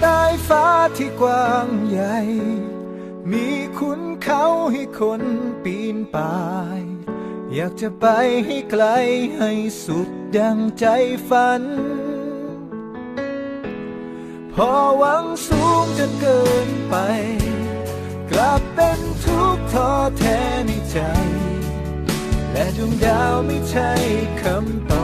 ใต้ฟ้าที่กว้างใหญ่ มีขุนเขาให้คนปีนป่าย อยากจะไปให้ไกลให้สุดดังใจฝัน พอหวังสูงจนเกินไป กลับเป็นทุกข์ท้อแท้ในใจ และดวงดาวไม่ใช่คำตอบ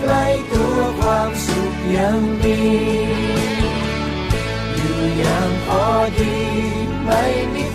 ใกล้ตัวความสุขยังมีอยู่อย่างพอดีไม่มี